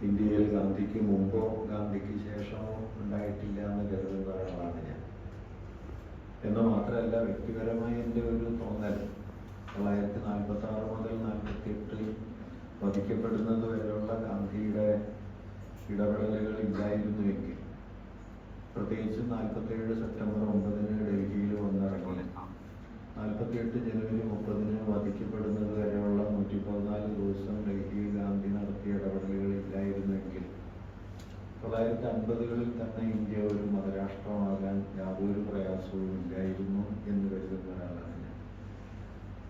ഇന്ത്യയിൽ ഗാന്ധിക്ക് മുമ്പോ ഗാന്ധിക്ക് ശേഷമോ ഉണ്ടായിട്ടില്ല എന്ന് കരുതുന്ന ഒരാളാണ് ഞാൻ. എന്ന് മാത്രമല്ല വ്യക്തിപരമായി എന്റെ ഒരു തോന്നൽ തൊള്ളായിരത്തി നാൽപ്പത്തി ആറ് മുതൽ നാൽപ്പത്തി എട്ടിൽ വധിക്കപ്പെടുന്നത് വരെയുള്ള ഗാന്ധിയുടെ ഇടപെടലുകൾ ഇല്ലായിരുന്നുവെങ്കിൽ പ്രത്യേകിച്ച് നാൽപ്പത്തേഴ് സെപ്റ്റംബർ ഒമ്പതിന് ഡൽഹിയിൽ വന്നിറങ്ങി നാൽപ്പത്തിയെട്ട് ജനുവരി മുപ്പതിന് വധിക്കപ്പെടുന്നത് വരെയുള്ള നൂറ്റി പതിനാല് ദിവസം ഡൽഹിയിൽ ഗാന്ധി നടത്തിയ ഇടപെടലുകൾ ഇല്ലായിരുന്നെങ്കിൽ തൊള്ളായിരത്തി അൻപതുകളിൽ തന്നെ ഇന്ത്യ ഒരു മതരാഷ്ട്രമാകാൻ യാതൊരു പ്രയാസവും ഇല്ലായിരുന്നു എന്ന് കരുതുന്ന ഒരാളാണ് ഞാൻ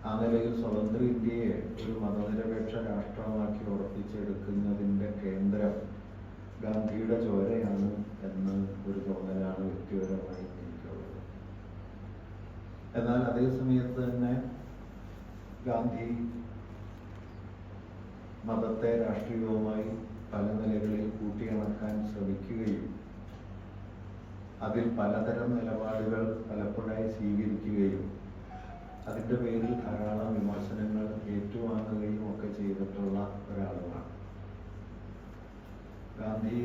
ആ നിലയിൽ സ്വതന്ത്ര ഇന്ത്യയെ ഒരു മതനിരപേക്ഷ രാഷ്ട്രമാക്കി ഉറപ്പിച്ചെടുക്കുന്നതിന്റെ കേന്ദ്രം ഗാന്ധിയുടെ ചോരയാണ് എന്ന് ഒരു തോന്നലാണ് വ്യക്തിപരമായി എന്നാൽ അതേ സമയത്ത് തന്നെ ഗാന്ധി മതത്തെ രാഷ്ട്രീയവുമായി പല നിലകളിൽ കൂട്ടിയിണക്കാൻ ശ്രമിക്കുകയും അതിൽ പലതരം നിലപാടുകൾ പലപ്പോഴായി സ്വീകരിക്കുകയും അതിന്റെ പേരിൽ ധാരാളം വിമർശനങ്ങൾ ഏറ്റുവാങ്ങുകയും ഒക്കെ ചെയ്തിട്ടുള്ള ഒരാളുമാണ് ഗാന്ധി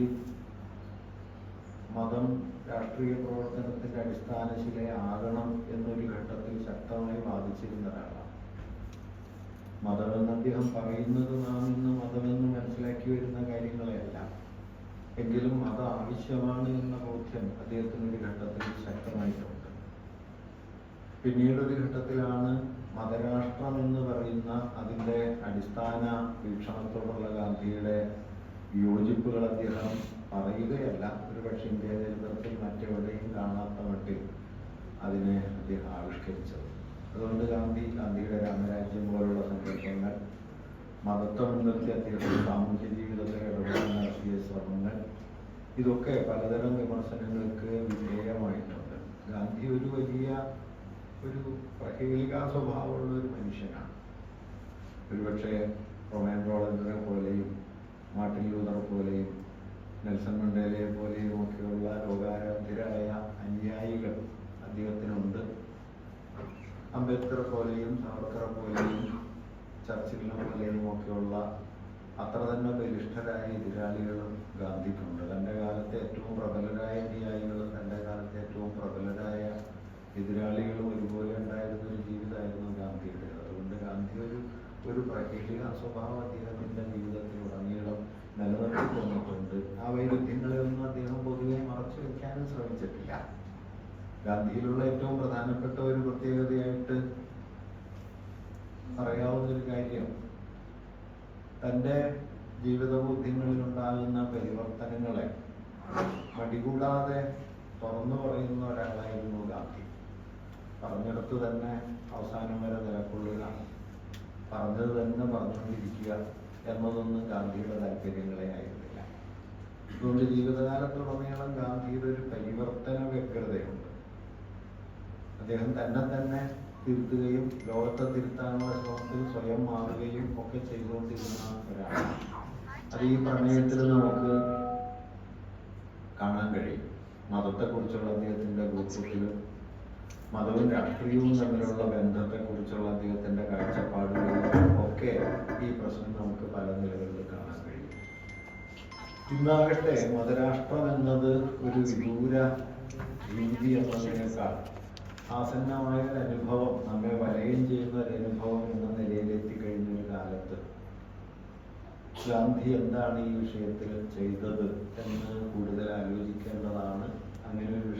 മതം രാഷ്ട്രീയ പ്രവർത്തനത്തിന്റെ അടിസ്ഥാന ശിലയാകണം എന്നൊരു ഘട്ടത്തിൽ ശക്തമായി വാദിച്ചിരുന്ന ഒരാളാണ് മതമെന്ന് അദ്ദേഹം പറയുന്നത് നാം ഇന്ന് മതമെന്ന് മനസ്സിലാക്കി വരുന്ന കാര്യങ്ങളെയല്ല. എങ്കിലും മത ആവശ്യമാണ് എന്ന ബോധ്യം അദ്ദേഹത്തിന് ഒരു ഘട്ടത്തിൽ ശക്തമായിട്ടുണ്ട്. പിന്നീട് ഒരു ഘട്ടത്തിലാണ് മതരാഷ്ട്രം എന്ന് പറയുന്ന അതിന്റെ അടിസ്ഥാന വീക്ഷണത്തോടുള്ള ഗാന്ധിയുടെ യോജിപ്പുകൾ അദ്ദേഹം പറയുകയല്ല. ഒരു പക്ഷേ ഇന്ത്യ ചരിത്രത്തിൽ മറ്റെവിടെയും കാണാത്ത മട്ടിൽ അതിനെ അദ്ദേഹം ആവിഷ്കരിച്ചത്. അതുകൊണ്ട് ഗാന്ധി ഗാന്ധിയുടെ രാമരാജ്യം പോലുള്ള സങ്കല്പങ്ങൾ മതത്തെ മുൻനിർത്തി അദ്ദേഹത്തിന്റെ സാമൂഹ്യ ജീവിതത്തിൽ ഇടപെടാൻ നടത്തിയ ശ്രമങ്ങൾ ഇതൊക്കെ പലതരം വിമർശനങ്ങൾക്ക് വിധേയമായിട്ടുണ്ട്. ഗാന്ധി ഒരു വലിയ ഒരു പ്രഹേലിക സ്വഭാവമുള്ള ഒരു മനുഷ്യനാണ്. ഒരുപക്ഷെ റൊമാൻ റോളൻഡറെ പോലെയും അംബേദ്കർ പോലെയും സാവർക്കറെ പോലെയും ചർച്ചിലിനെ പോലെയും ഒക്കെയുള്ള അത്ര തന്നെ ബലിഷ്ഠരായ എതിരാളികളും ഗാന്ധിക്കുണ്ട്. തന്റെ കാലത്തെ ഏറ്റവും പ്രബലരായ അനുയായികളും തന്റെ കാലത്തെ ഏറ്റവും പ്രബലരായ എതിരാളികളും ഒരുപോലെ ഉണ്ടായിരുന്ന ഒരു ജീവിതമായിരുന്നു ഗാന്ധിയുടെ. അതുകൊണ്ട് ഗാന്ധി ഒരു ഒരു പ്രഹേളിക സ്വഭാവം അദ്ദേഹത്തിന്റെ ജീവിതത്തിൽ ഉടനീളം നിലനിർത്തി പോന്നിട്ടുണ്ട് ആ വൈരുദ്ധ്യങ്ങളെയൊന്നും അദ്ദേഹം പൊതുവെ മറച്ചു വെക്കാനും ശ്രമിച്ചിട്ടില്ല. ഗാന്ധിയിലുള്ള ഏറ്റവും പ്രധാനപ്പെട്ട ഒരു പ്രത്യേകതയായിട്ട് തന്റെ ഉണ്ടാകുന്ന പരിവർത്തനങ്ങളെ മടികൂടാതെ തുറന്നു പറയുന്ന ഒരാളായിരുന്നു ഗാന്ധി. പറഞ്ഞെടുത്ത് തന്നെ അവസാനം വരെ നിലക്കൊള്ളുക പറഞ്ഞത് തന്നെ പറഞ്ഞുകൊണ്ടിരിക്കുക എന്നതൊന്നും ഗാന്ധിയുടെ താല്പര്യങ്ങളെ ആയിരുന്നില്ല. അതുകൊണ്ട് ജീവിതകാലത്തുടനീളം ഗാന്ധിയുടെ ഒരു പരിവർത്തന വ്യഗ്രതയുണ്ട്. അദ്ദേഹം തന്നെ തന്നെ തിരുത്തുകയും ലോകത്തെ തിരുത്താനുള്ള ശ്രമത്തിൽ സ്വയം മാറുകയും ഒക്കെ ചെയ്തുകൊണ്ടിരുന്ന ഒരാളാണ്. അത് ഈ പ്രണയത്തിൽ നമുക്ക് കാണാൻ കഴിയും. മതത്തെക്കുറിച്ചുള്ള അദ്ദേഹത്തിന്റെ ഗ്രൂപ്പുകൾ മതവും രാഷ്ട്രീയവും തമ്മിലുള്ള ബന്ധത്തെക്കുറിച്ചുള്ള അദ്ദേഹത്തിന്റെ കാഴ്ചപ്പാടുകൾ ഒക്കെ ഈ പ്രശ്നം നമുക്ക് പല നിലകളിൽ കാണാൻ കഴിയും. ഇന്നാകട്ടെ മതരാഷ്ട്രം എന്നത് ഒരു വിദൂര രീതി എന്നതിനേക്കാൾ ആസന്നമായ ഒരു അനുഭവം നമ്മെ വലയം ചെയ്യുന്ന ഒരു അനുഭവം എന്ന നിലയിൽ എത്തിക്കഴിഞ്ഞ ഒരു കാലത്ത്. ഗാന്ധി എന്താണ് ഈ വിഷയത്തിൽ ചെയ്തത് എന്ന് കൂടുതൽ ആലോചിക്കേണ്ടതാണ്. അങ്ങനെ ഒരു